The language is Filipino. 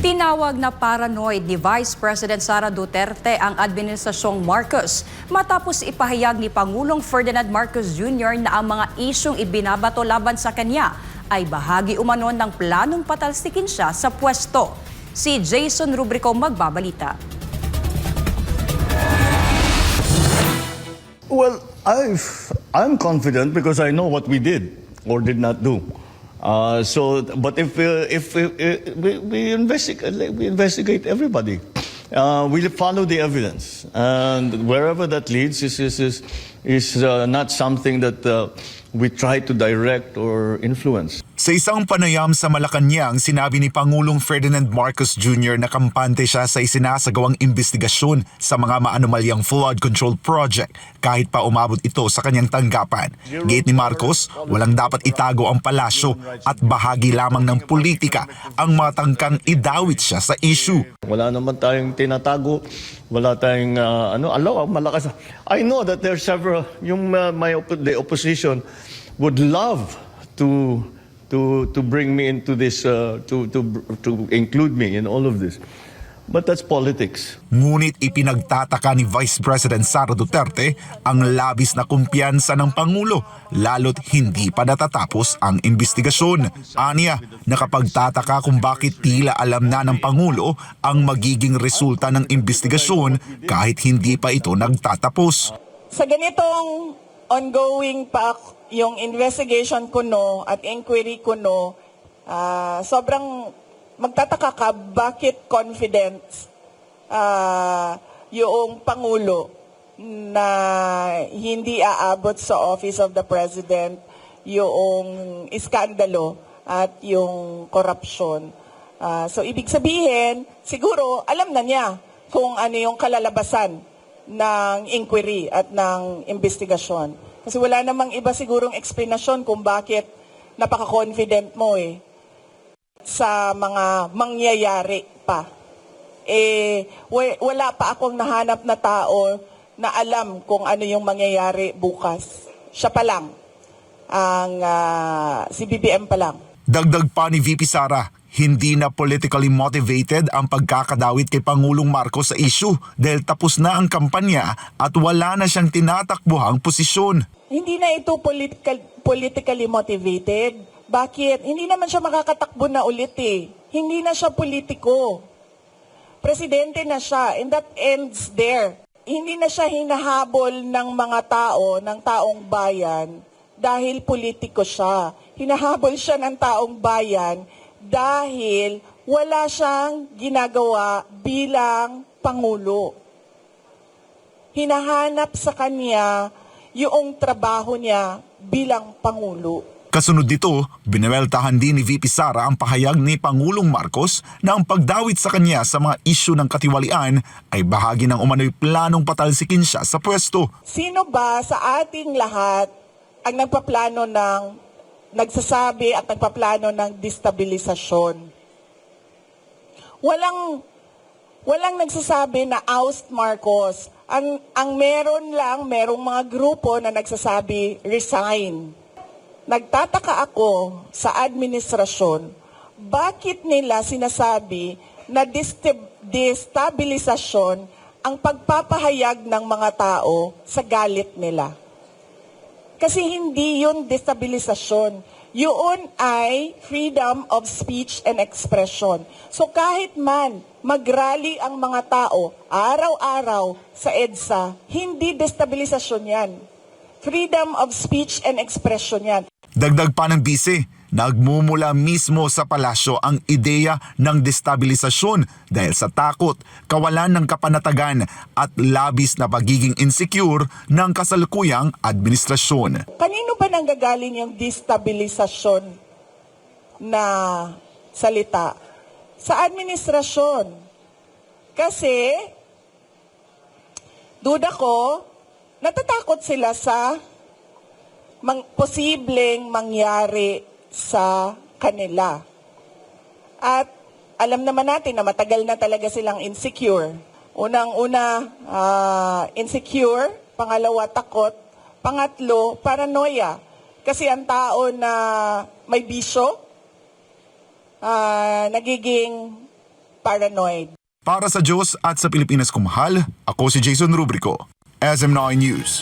Tinawag na paranoid ni Vice President Sara Duterte ang Administrasyong Marcos matapos ipahayag ni Pangulong Ferdinand Marcos Jr. na ang mga isyong ibinabato laban sa kanya ay bahagi umano ng planong patalsikin siya sa pwesto. Si Jason Rubrico magbabalita. Well, I've, I'm confident because I know what we did or did not do. Uh, so, but if if we, we investigate, we investigate everybody. Uh, we follow the evidence, and wherever that leads is is is, is uh, not something that uh, we try to direct or influence. Sa isang panayam sa Malacanang, sinabi ni Pangulong Ferdinand Marcos Jr. na kampante siya sa isinasagawang investigasyon sa mga maanomalyang flood control project kahit pa umabot ito sa kanyang tanggapan. Gate ni Marcos, walang dapat itago ang palasyo at bahagi lamang ng politika ang matangkang idawit siya sa issue. Wala naman tayong tinatago, wala tayong uh, ano, alo, malakas. I know that there are several yung uh, my oppo- the opposition would love to to to bring me into this uh, to to to include me in all of this. But that's politics. Ngunit ipinagtataka ni Vice President Sara Duterte ang labis na kumpiyansa ng Pangulo lalo't hindi pa natatapos ang investigasyon. Aniya, nakapagtataka kung bakit tila alam na ng Pangulo ang magiging resulta ng investigasyon kahit hindi pa ito nagtatapos. Sa ganitong ongoing pa yung investigation ko no at inquiry ko no, ah, sobrang magtataka ka bakit confident ah, yung Pangulo na hindi aabot sa Office of the President yung iskandalo at yung korupsyon. Ah, so ibig sabihin, siguro alam na niya kung ano yung kalalabasan ng inquiry at ng investigasyon. Kasi wala namang iba sigurong explanation kung bakit napaka-confident mo eh sa mga mangyayari pa. Eh, wa- wala pa akong nahanap na tao na alam kung ano yung mangyayari bukas. Siya pa lang. Ang ah, si BBM pa lang. Dagdag pa ni VP Sara, hindi na politically motivated ang pagkakadawit kay Pangulong Marcos sa issue dahil tapos na ang kampanya at wala na siyang tinatakbuhang posisyon. Hindi na ito political, politically motivated. Bakit? Hindi naman siya makakatakbo na ulit eh. Hindi na siya politiko. Presidente na siya and that ends there. Hindi na siya hinahabol ng mga tao, ng taong bayan dahil politiko siya. Hinahabol siya ng taong bayan dahil wala siyang ginagawa bilang Pangulo hinahanap sa kanya yung trabaho niya bilang Pangulo. Kasunod dito, bineweltahan din ni VP Sara ang pahayag ni Pangulong Marcos na ang pagdawit sa kanya sa mga isyu ng katiwalian ay bahagi ng umano'y planong patalsikin siya sa pwesto. Sino ba sa ating lahat ang nagpaplano ng, nagsasabi at nagpaplano ng destabilisasyon? Walang, walang nagsasabi na oust Marcos. Ang, ang meron lang, merong mga grupo na nagsasabi resign. Nagtataka ako sa administrasyon, bakit nila sinasabi na destab- destabilisasyon ang pagpapahayag ng mga tao sa galit nila? Kasi hindi yun destabilisasyon. Yun ay freedom of speech and expression. So kahit man magrally ang mga tao araw-araw sa EDSA, hindi destabilisasyon yan. Freedom of speech and expression yan. Dagdag pa ng bise, nagmumula mismo sa palasyo ang ideya ng destabilisasyon dahil sa takot, kawalan ng kapanatagan at labis na pagiging insecure ng kasalukuyang administrasyon. Kanino ba nanggagaling yung destabilisasyon na salita? Sa administrasyon. Kasi, duda ko, natatakot sila sa mang, posibleng mangyari sa kanila. At alam naman natin na matagal na talaga silang insecure. Unang-una, ah, insecure. Pangalawa, takot. Pangatlo, paranoia. Kasi ang tao na may bisyo, ah, nagiging paranoid. Para sa Diyos at sa Pilipinas kumahal, ako si Jason Rubrico, SM9 News.